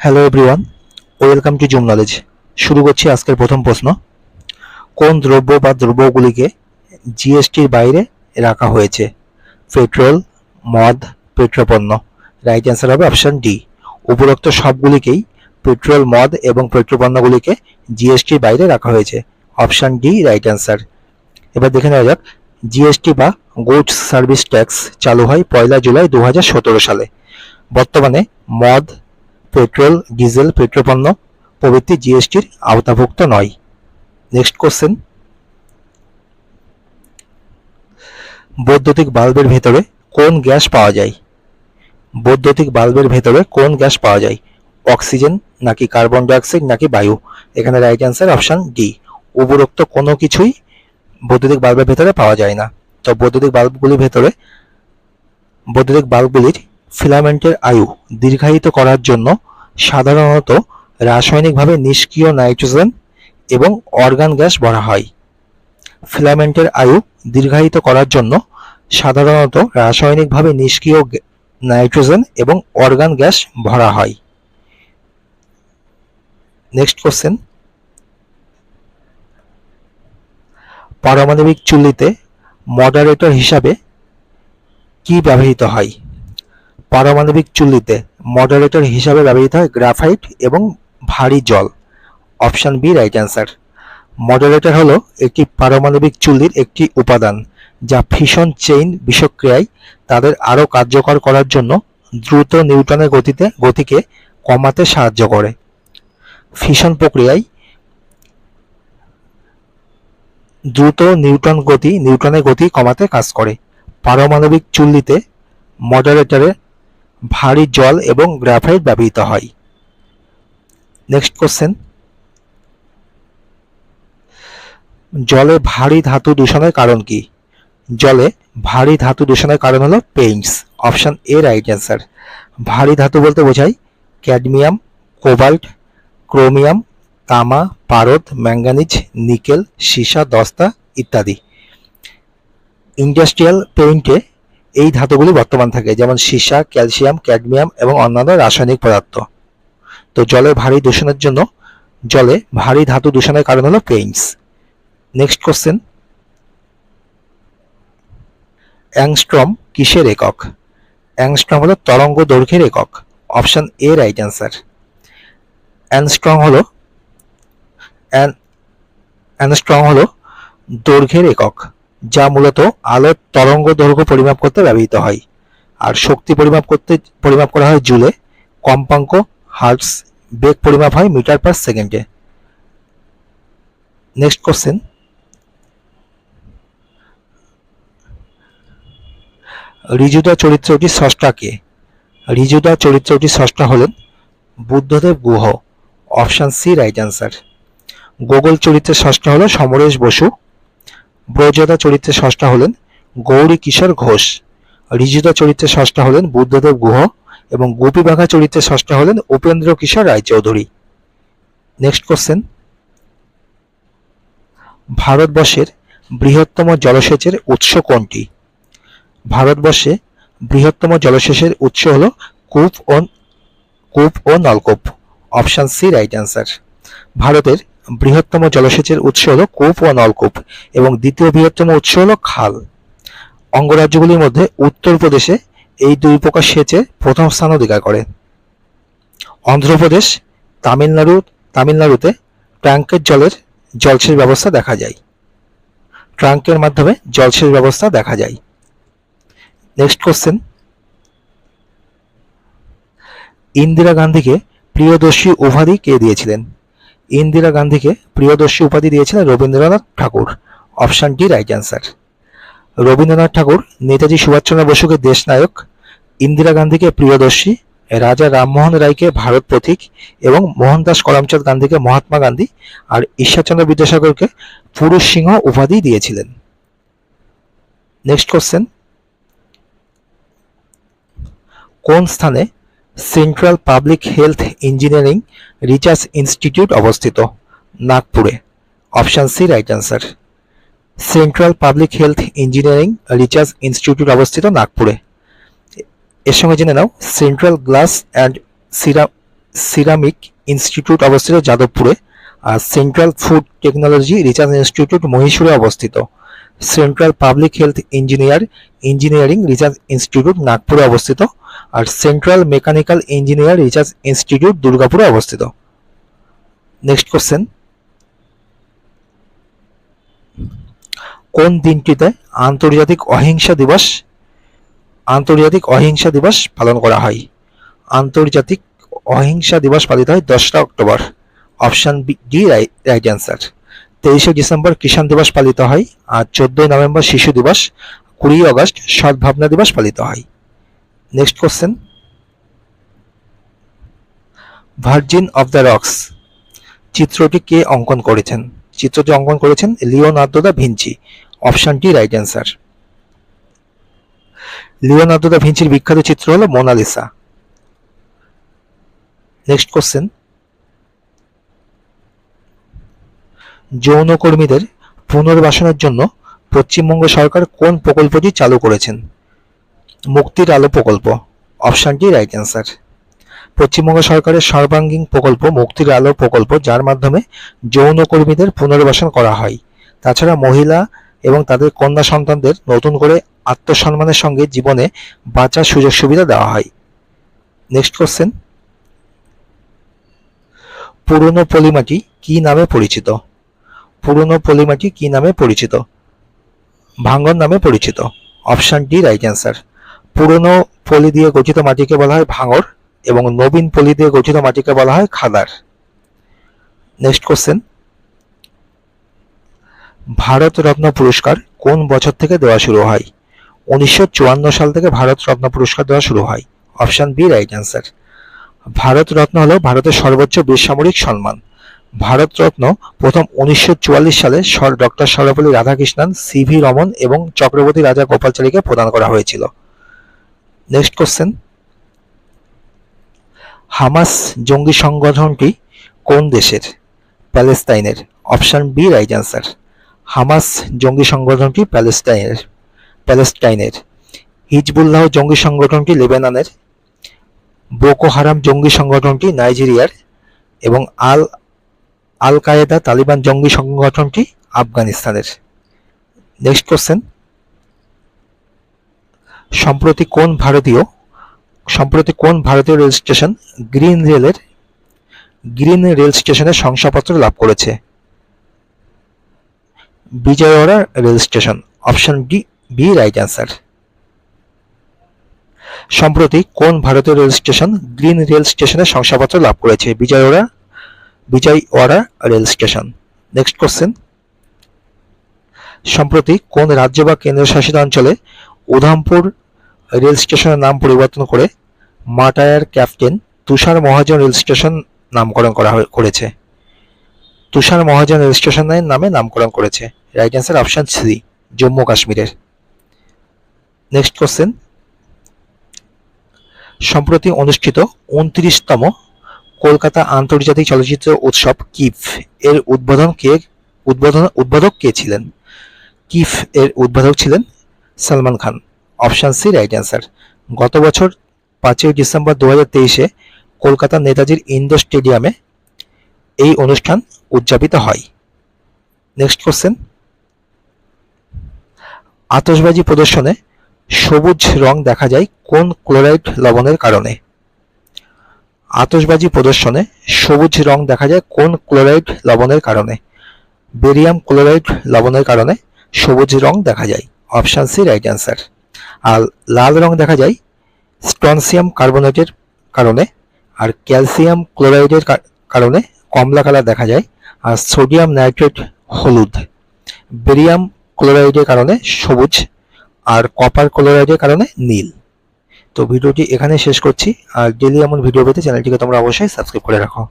Hello everyone welcome to zoom knowledge শুরু করছি আজকের প্রথম প্রশ্ন। কোন দ্রব্য বা দ্রব্যগুলিকে জিএসটির বাইরে রাখা হয়েছে? পেট্রোল, মদ, পেট্রোপণ্য। রাইট অ্যান্সার হবে অপশন ডি উপরোক্ত সবগুলিকেই পেট্রোল, মদ এবং পেট্রোপণ্যগুলিকে জিএসটির বাইরে রাখা হয়েছে। অপশন ডি রাইট অ্যান্সার এবার দেখে নেওয়া যাক জিএসটি বা গুডস সার্ভিস ট্যাক্স চালু হয় পয়লা জুলাই দু হাজার সতেরো সালে। বর্তমানে মদ পেট্রোল, ডিজেল, পেট্রোপণ্য প্রভৃতি জিএসটির আওতাভুক্ত নয়। নেক্সট কোশ্চেন বৈদ্যুতিক বাল্বের ভেতরে কোন গ্যাস পাওয়া যায়? বৈদ্যুতিক বাল্বের ভেতরে কোন গ্যাস পাওয়া যায়? অক্সিজেন নাকি কার্বন ডাইঅক্সাইড নাকি বায়ু? এখানে রাইট অ্যান্সার অপশান ডি উপরোক্ত কোনো কিছুই বৈদ্যুতিক বাল্বের ভেতরে পাওয়া যায় না। তো বৈদ্যুতিক বাল্বগুলির ভেতরে বৈদ্যুতিক বাল্বগুলির ফিলামেন্টের আয়ু দীর্ঘায়িত করার জন্য সাধারণত রাসায়নিকভাবে নিষ্ক্রিয় নাইট্রোজেন এবং অর্গান গ্যাস ভরা হয়। ফিলামেন্টের আয়ু দীর্ঘায়িত করার জন্য সাধারণত রাসায়নিকভাবে নিষ্ক্রিয় নাইট্রোজেন এবং অর্গান গ্যাস ভরা হয়। Next question. পারমাণবিক চুল্লিতে মডারেটর হিসাবে কি ব্যবহৃত হয়? পারমাণবিক চুল্লিতে মডারেটর হিসাবে ব্যবহৃত হয় গ্রাফাইট এবং ভারী জল। Option B right answer moderator হলো একটি পারমাণবিক চুল্লির একটি উপাদান যা ফিশন চেইন বিষক্রিয়ায় তাদের আরও কার্যকর করার জন্য দ্রুত নিউটনের গতিতে, গতিকে কমাতে সাহায্য করে। ফিশন প্রক্রিয়ায় দ্রুত নিউটন গতি, নিউটনের গতি কমাতে কাজ করে। পারমাণবিক চুল্লিতে মডারেটরে ভারী জল এবং গ্রাফাইট ব্যবহৃত হয়। নেক্সট কোশ্চেন জলে ভারী ধাতু দূষণের কারণ কি? জলে ভারী ধাতু দূষণের কারণ হলো paints option A right answer ভারী ধাতু বলতে বোঝায় ক্যাডমিয়াম, কোবাল্ট, ক্রোমিয়াম, তামা, পারদ, ম্যাঙ্গানিজ, নিকেল, সীসা, দস্তা ইত্যাদি। ইন্ডাস্ট্রিয়াল পেইন্টে এই ধাতুগুলি বর্তমান থাকে, যেমন সীসা, ক্যালসিয়াম, ক্যাডমিয়াম এবং অন্যান্য রাসায়নিক পদার্থ। তো জলের ভারী দূষণের জন্য জলে ভারী ধাতু দূষণের কারণ হলো পেইন্টস নেক্সট কোশ্চেন অ্যাংস্ট্রম কিসের একক? অ্যাংস্ট্রম হলো তরঙ্গ দৈর্ঘ্যের একক। Option A right answer angstrom হলো অ্যান অ্যানস্ট্রং হলো দৈর্ঘ্যের একক। যা মূলত আলোর তরঙ্গ দৈর্ঘ্য পরিমাপ করতে ব্যবহৃত হয়। আর শক্তি পরিমাপ করতে, পরিমাপ করা হয় জুলে। কম্পাঙ্ক হার্টস বেগ পরিমাপ হয় মিটার পার সেকেন্ডে। Next question. ঋজুদা চরিত্রটি স্রষ্টা কে? ঋজুদা চরিত্রটি স্রষ্টা হলেন Buddhadeb Guha, option C right answer. Gogol চরিত্রের ষষ্ঠ হলো সমরেশ বসু ব্রজদা চরিত্রে ষষ্ঠ হলেন গৌরী কিশোর ঘোষ। ঋজুদা চরিত্রে ষষ্ঠ হলেন বুদ্ধদেব গুহ এবং গোপী বাঘা চরিত্রের ষষ্ঠ হলেন উপেন্দ্র কিশোর রায়চৌধুরী। নেক্সট কোশ্চেন ভারতবর্ষের বৃহত্তম জলসেচের উৎস কোনটি? ভারতবর্ষে বৃহত্তম জলসেচের উৎস হল কূপ ও কূপ ও নলকূপ। অপশান সি রাইট অ্যান্সার ভারতের বৃহত্তম জলসেচের উৎস হলো কূপ ও নলকূপ এবং দ্বিতীয় বৃহত্তম উৎস হলো খাল। অঙ্গরাজ্যগুলির মধ্যে উত্তরপ্রদেশে এই দুই প্রকার সেচে প্রথম স্থান অধিকার করে। অন্ধ্রপ্রদেশ তামিলনাড়ু, তামিলনাড়ুতে ট্যাঙ্কের জলের জলসেচ ব্যবস্থা দেখা যায়। ট্রাঙ্কের মাধ্যমে জলসেচ ব্যবস্থা দেখা যায়। নেক্সট কোশ্চেন ইন্দিরা গান্ধীকে প্রিয়দর্শী উপাধি কে দিয়েছিলেন? ইন্দিরা গান্ধীকে প্রিয়দর্শী উপাধি দিয়েছিলেন Rabindranath Tagore, option D right answer. Rabindranath Tagore, Netaji Subhas Chandra বসুকে দেশনায়ক, ইন্দিরা গান্ধীকে প্রিয়দর্শী, রাজা রামমোহন রায়কে ভারত প্রতীক এবং মোহনদাস করমচাঁদ গান্ধীকে মহাত্মা গান্ধী আর ঈশ্বরচন্দ্র বিদ্যাসাগরকে পুরুষ সিংহ উপাধি দিয়েছিলেন। নেক্সট কোশ্চেন কোন স্থানে central public health engineering research institute অবস্থিত, নাগপুরে। Option C right answer central public health engineering research institute অবস্থিত, নাগপুরে। এর সঙ্গে জেনে নাও central glass and ceram ceramic institute অবস্থিত, যাদবপুরে। আর central food technology research institute মহীশূরে অবস্থিত। Central public health engineer engineering research institute নাগপুরে অবস্থিত। আর central mechanical engineer research institute দুর্গাপুরে অবস্থিত। নেক্সট কোশ্চেন কোন দিনটিতে আন্তর্জাতিক অহিংসা দিবস, আন্তর্জাতিক অহিংসা দিবস পালন করা হয়? আন্তর্জাতিক অহিংসা দিবস পালিত হয় দশরা October. Option D right answer তেইশে ডিসেম্বর কিষাণ দিবস পালিত হয় আর চোদ্দই নভেম্বর শিশু দিবস। কুড়ি আগস্ট সদ্ভাবনা দিবস পালিত হয়। Next question virgin of the rocks চিত্রটি কে অঙ্কন করেছেন? চিত্রটি অঙ্কন করেছেন লিওনার্দো দা ভিঞ্চি। অপশনটি রাইট অ্যান্সার লিওনার্দো দা ভিঞ্চির বিখ্যাত চিত্র হলো মোনালিসা। নেক্সট কোশ্চেন যৌনকর্মীদের পুনর্বাসনের জন্য পশ্চিমবঙ্গ সরকার কোন প্রকল্পটি চালু করেছেন? মুক্তির আলো প্রকল্প। অপশনটি রাইট অ্যান্সার পশ্চিমবঙ্গ সরকারের সর্বাঙ্গীন প্রকল্প মুক্তির আলো প্রকল্প, যার মাধ্যমে যৌনকর্মীদের পুনর্বাসন করা হয়। তাছাড়া মহিলা এবং তাদের কন্যা সন্তানদের নতুন করে আত্মসম্মানের সঙ্গে জীবনে বাঁচার সুযোগ সুবিধা দেওয়া হয়। নেক্সট কোশ্চেন পুরনো পলিমাটি কি নামে পরিচিত? পুরনো পলিমাটি কি নামে পরিচিত? ভাঙ্গন নামে পরিচিত। অপশন ডি রাইট অ্যান্সার পুরনো পলি দিয়ে গঠিত মাটিকে বলা হয় ভাঙর এবং নবীন পলি দিয়ে গঠিত মাটিকে বলা হয় খাদার। নেক্সট কোশ্চেন ভারত রত্ন পুরস্কার কোন বছর থেকে দেওয়া শুরু হয়? উনিশশো চুয়ান্ন সাল থেকে ভারত রত্ন পুরস্কার দেওয়া শুরু হয়। Option B right answer Bharat Ratna হলো ভারতের সর্বোচ্চ বেসামরিক সম্মান ভারত রত্ন প্রথম উনিশশো চুয়াল্লিশ সালে সর doctor Sarvepalli Radhakrishnan, C V Raman এবং চক্রবর্তী রাজা গোপালচারীকে প্রদান করা হয়েছিল। নেক্সট কোশ্চেন হামাস জঙ্গি সংগঠনটি কোন দেশের? প্যালেস্তাইনের option B right answer Hamas জঙ্গি সংগঠনটি প্যালেস্তাইনের প্যালেস্টাইনের হিজবুল্লাহ জঙ্গি সংগঠনটি লেবাননের বোকো হারাম জঙ্গি সংগঠনটি নাইজেরিয়ার এবং আল আল কায়েদা তালিবান জঙ্গি সংগঠনটি আফগানিস্তানের নেক্সট কোশ্চেন সম্প্রতি কোন ভারতীয়, সম্প্রতি কোন ভারতীয় রেল স্টেশন গ্রিন রেলের, গ্রিন রেল স্টেশনের শংসাপত্র লাভ করেছে? Vijayawada rail station, option D, B, right answer. সম্প্রতি কোন ভারতীয় রেল স্টেশন গ্রিন রেল স্টেশনের শংসাপত্র লাভ করেছে? Vijayawada Vijayawada rail station. Next question সম্প্রতি কোন রাজ্য বা কেন্দ্রশাসিত অঞ্চলে উধামপুর রেল স্টেশনের নাম পরিবর্তন করে মাটায়ার captain Tushar Mahajan rail station নামকরণ করা করেছে। তুষার মহাজন রেল স্টেশনের নামে নামকরণ করেছে। Right answer option C Jammu কাশ্মীরের। নেক্সট কোশ্চেন সম্প্রতি অনুষ্ঠিত উনত্রিশতম কলকাতা আন্তর্জাতিক চলচ্চিত্র উৎসব কিফ এর উদ্বোধন কে, উদ্বোধন, উদ্বোধক কে ছিলেন? কিফ এর উদ্বোধক ছিলেন Salman Khan. Option C, right answer. গত বছর পাঁচই ডিসেম্বর দু হাজার তেইশে কলকাতার নেতাজির ইন্ডোর স্টেডিয়ামে এই অনুষ্ঠান উদযাপিত হয়। নেক্সট কোশ্চেন আতশবাজি প্রদর্শনে সবুজ রং দেখা যায় কোন ক্লোরাইড লবণের কারণে? আতশবাজি প্রদর্শনে সবুজ রং দেখা যায় কোন ক্লোরাইড লবণের কারণে? বেরিয়াম ক্লোরাইড লবণের কারণে সবুজ রং দেখা যায়। Option C, right answer. আর লাল রং দেখা যায় স্টনসিয়াম কার্বনেটের কারণে আর ক্যালসিয়াম ক্লোরাইডের কারণে কমলা কালার দেখা যায় আর সোডিয়াম নাইট্রেট হলুদ। বেরিয়াম ক্লোরাইডের কারণে সবুজ আর কপার ক্লোরাইডের কারণে নীল। তো ভিডিওটি এখানে শেষ করছি। আর ডেলি এমন ভিডিও পেতে চ্যানেলটিকে তোমরা অবশ্যই সাবস্ক্রাইব করে রাখো।